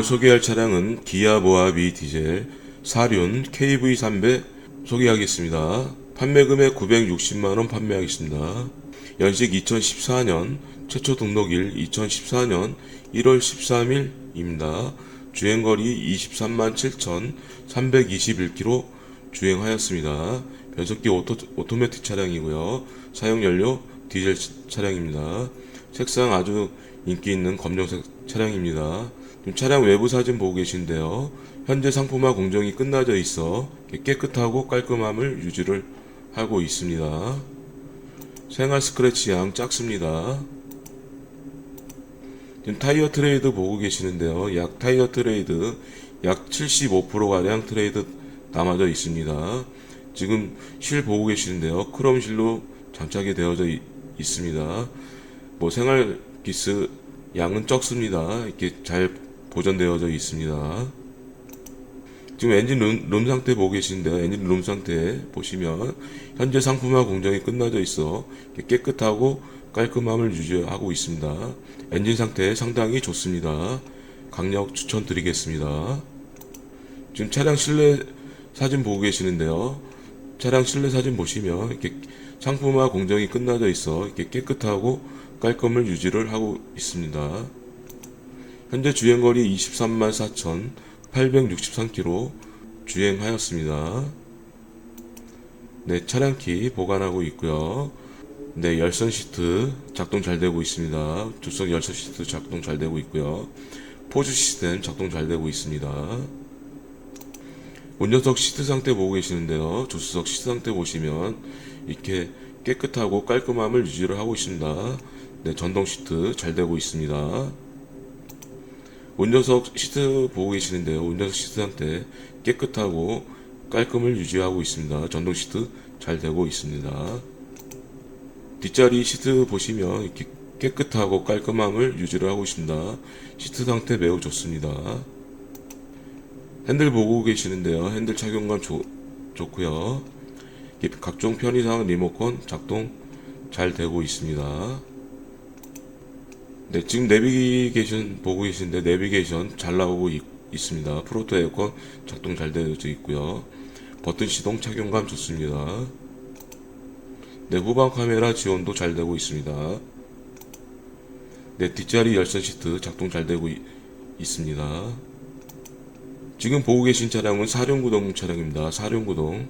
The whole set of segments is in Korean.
오늘 소개할 차량은 기아 모하비 디젤 4륜 KV300 소개하겠습니다. 판매 금액 960만원 판매하겠습니다. 연식 2014년, 최초 등록일 2014년 1월 13일입니다. 주행거리 23만 7,321km 주행하였습니다. 변속기 오토, 오토매틱 차량이고요. 사용연료 디젤 차량입니다. 색상 아주 인기 있는 검정색 차량입니다. 차량 외부 사진 보고 계신데요. 현재 상품화 공정이 끝나져 있어 깨끗하고 깔끔함을 유지를 하고 있습니다. 생활 스크래치 양 작습니다. 지금 타이어 트레이드 보고 계시는데요. 약 타이어 트레이드 약 75%가량 트레이드 남아져 있습니다. 지금 실 보고 계시는데요. 크롬 실로 장착이 되어져 있, 있습니다. 뭐 생활 기스 양은 적습니다. 이렇게 잘 보존되어져 있습니다. 지금 엔진 룸, 룸 상태 보고 계신데요. 엔진 룸 상태 보시면 현재 상품화 공정이 끝나져 있어 깨끗하고 깔끔함을 유지하고 있습니다. 엔진 상태 상당히 좋습니다. 강력 추천드리겠습니다. 지금 차량 실내 사진 보고 계시는데요. 차량 실내 사진 보시면 이렇게 상품화 공정이 끝나져 있어 이렇게 깨끗하고 깔끔을 유지를 하고 있습니다. 현재 주행거리 23만 4,863km 주행하였습니다. 네, 차량키 보관하고 있고요. 네, 열선 시트 작동 잘 되고 있습니다. 조석 열선 시트 작동 잘 되고 있고요. 포즈 시스템 작동 잘 되고 있습니다. 운전석 시트 상태 보고 계시는데요. 조수석 시트 상태 보시면 이렇게 깨끗하고 깔끔함을 유지를 하고 있습니다. 네, 전동 시트 잘 되고 있습니다. 운전석 시트 보고 계시는데요. 운전석 시트 상태 깨끗하고 깔끔을 유지하고 있습니다. 전동 시트 잘 되고 있습니다. 뒷자리 시트 보시면 이렇게 깨끗하고 깔끔함을 유지를 하고 있습니다. 시트 상태 매우 좋습니다. 핸들 보고 계시는데요. 핸들 착용감 좋, 좋고요. 각종 편의상 리모컨 작동 잘 되고 있습니다. 네, 지금 내비게이션 보고 계신데 내비게이션 잘 나오고 있, 있습니다. 프로토 에어컨 작동 잘 되어져 있고요. 버튼 시동 착용감 좋습니다. 네, 후방 카메라 지원도 잘 되고 있습니다. 네, 뒷자리 열선 시트 작동 잘 되고 있, 있습니다. 지금 보고 계신 차량은 사륜구동 차량입니다. 사륜구동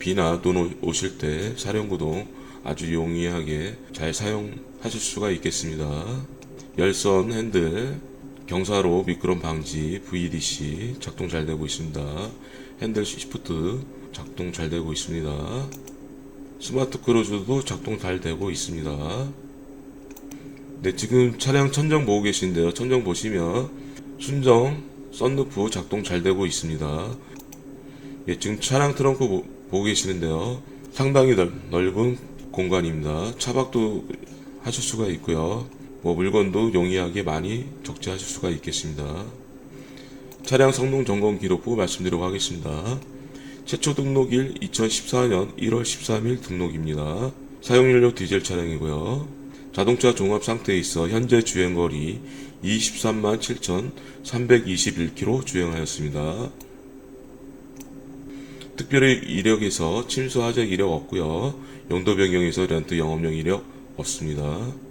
비나 눈 오실 때 사륜구동 아주 용이하게 잘 사용하실 수가 있겠습니다. 열선 핸들 경사로 미끄럼 방지 VDC 작동 잘 되고 있습니다. 핸들 시프트 작동 잘 되고 있습니다. 스마트 크루즈도 작동 잘 되고 있습니다. 네, 지금 차량 천정 보고 계신데요. 천정 보시면 순정 썬루프 작동 잘 되고 있습니다. 예, 지금 차량 트렁크 보, 보고 계시는데요. 상당히 넓, 넓은 공간입니다. 차박도 하실 수가 있고요. 뭐 물건도 용이하게 많이 적재하실 수가 있겠습니다. 차량 성능 점검 기록부 말씀드리도록 하겠습니다. 최초 등록일 2014년 1월 13일 등록입니다. 사용연료 디젤 차량이고요. 자동차 종합 상태에 있어 현재 주행거리 23만 7,321km 주행하였습니다. 특별히 이력에서 침수 하적 이력 없고요. 용도 변경에서 렌트 영업용 이력 없습니다.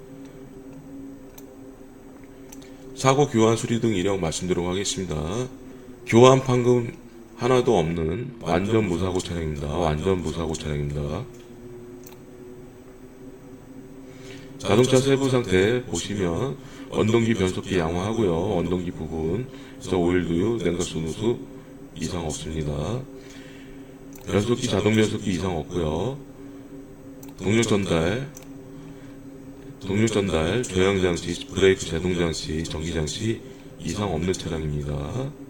사고 교환 수리 등 이력 말씀드리도록 하겠습니다. 교환 판금 하나도 없는 완전 무사고 차량입니다. 완전 무사고 차량입니다. 자동차 세부 상태 보시면 원동기 변속기 양호하고요. 원동기 부분에서 오일두유, 냉각수 누수 이상 없습니다. 변속기 자동 변속기 이상 없고요. 동력 전달, 동력 전달, 조향 장치, 브레이크 제동 장치, 전기 장치 이상 없는 차량입니다.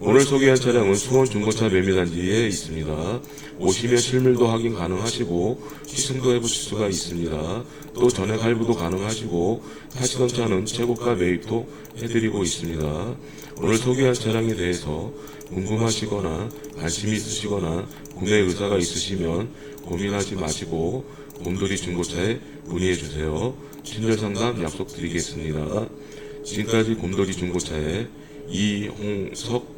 오늘 소개한 차량은 수원 중고차 매매단지에 있습니다. 오시면 실물도 확인 가능하시고 시승도 해보실 수가 있습니다. 또 전액 할부도 가능하시고 타시던 차는 최고가 매입도 해드리고 있습니다. 오늘 소개한 차량에 대해서 궁금하시거나 관심 있으시거나 구매 의사가 있으시면 고민하지 마시고 곰돌이 중고차에 문의해 주세요. 친절 상담 약속드리겠습니다. 지금까지 곰돌이 중고차의 이홍석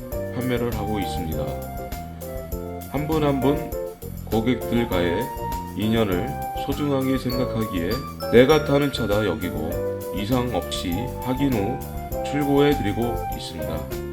판매를 하고 있습니다. 한 분 한 분 고객들과의 인연을 소중하게 생각하기에 내가 타는 차다 여기고 이상 없이 확인 후 출고해 드리고 있습니다.